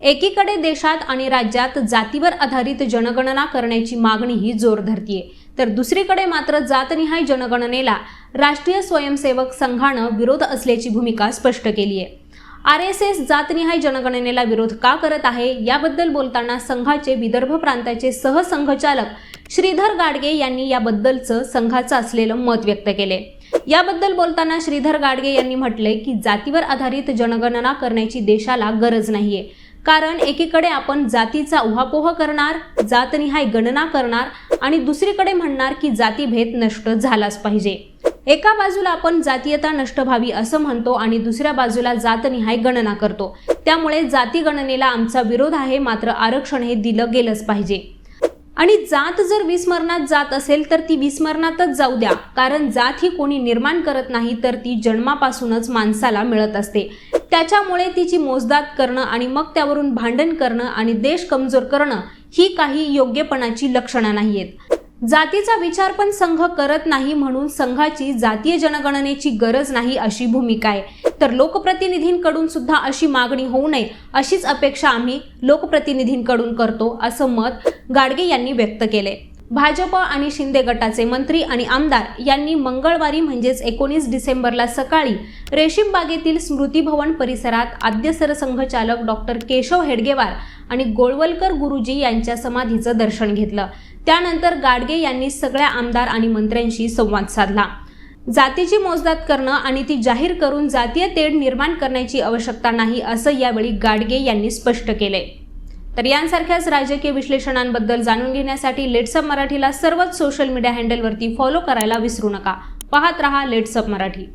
एकीकडे देशात आणि राज्यात जातीवर आधारित जनगणना करण्याची मागणीही जोर धरतीये. तर दुसरीकडे मात्र जातनिहाय जनगणनेला राष्ट्रीय स्वयंसेवक संघानं विरोध असल्याची भूमिका स्पष्ट केली आहे आर एस एस जातनिहाय जनगणनेला विरोध का करत आहे याबद्दल बोलताना संघाचे विदर्भ प्रांताचे सहसंघचालक श्रीधर गाडगे यांनी याबद्दलचं संघाचं असलेलं मत व्यक्त केले याबद्दल बोलताना श्रीधर गाडगे यांनी म्हटले की जातीवर आधारित जनगणना करण्याची देशाला गरज नाहीये. कारण एकीकडे आपण जातीचा उहापोह करणार जातनिहाय गणना करणार आणि दुसरीकडे म्हणणार की जातीभेद नष्ट झालाच पाहिजे. एका बाजूला आपण जातीयता नष्ट व्हावी असं म्हणतो आणि दुसऱ्या बाजूला जातनिहाय गणना करतो. त्यामुळे जाती गणनेला आमचा विरोध आहे मात्र आरक्षण हे दिलं गेलंच पाहिजे. आणि जात जर विस्मरणात जात असेल तर ती विस्मरणातच जाऊ द्या. कारण जात ही कोणी निर्माण करत नाही तर ती जन्मापासूनच माणसाला मिळत असते. त्याच्यामुळे तिची मोजदाद करणं आणि मग त्यावरून भांडण करणं आणि देश कमजोर करणं ही काही योग्यपणाची लक्षणं नाहीयेत. जातीचा विचार पण संघ करत नाही म्हणून संघाची जातीय जनगणनेची गरज नाही अशी भूमिका आहे. तर लोकप्रतिनिधींकडून सुद्धा अशी मागणी होऊ नये अशीच अपेक्षा आम्ही लोकप्रतिनिधींकडून करतो असं मत गाडगे यांनी व्यक्त केले भाजप आणि शिंदे गटाचे मंत्री आणि आमदार यांनी मंगळवारी म्हणजेच एकोणीस डिसेंबरला सकाळी रेशीम बागेतील स्मृतीभवन परिसरात आद्य सरसंघचालक डॉक्टर केशव हेडगेवार आणि गोळवलकर गुरुजी यांच्या समाधीचं दर्शन घेतलं. त्यानंतर गाडगे यांनी सगळ्या आमदार आणि मंत्र्यांशी संवाद साधला. जातीची मोजदाद करणं आणि ती जाहीर करून जातीय तेढ निर्माण करण्याची आवश्यकता नाही असं यावेळी गाडगे यांनी स्पष्ट केले. तर यांसारख्याच राजकीय विश्लेषणांबद्दल जाणून घेण्यासाठी लेट्सअप मराठीला सर्वच सोशल मीडिया हँडलवरती फॉलो करायला विसरू नका. पाहत रहा लेट्सअप मराठी.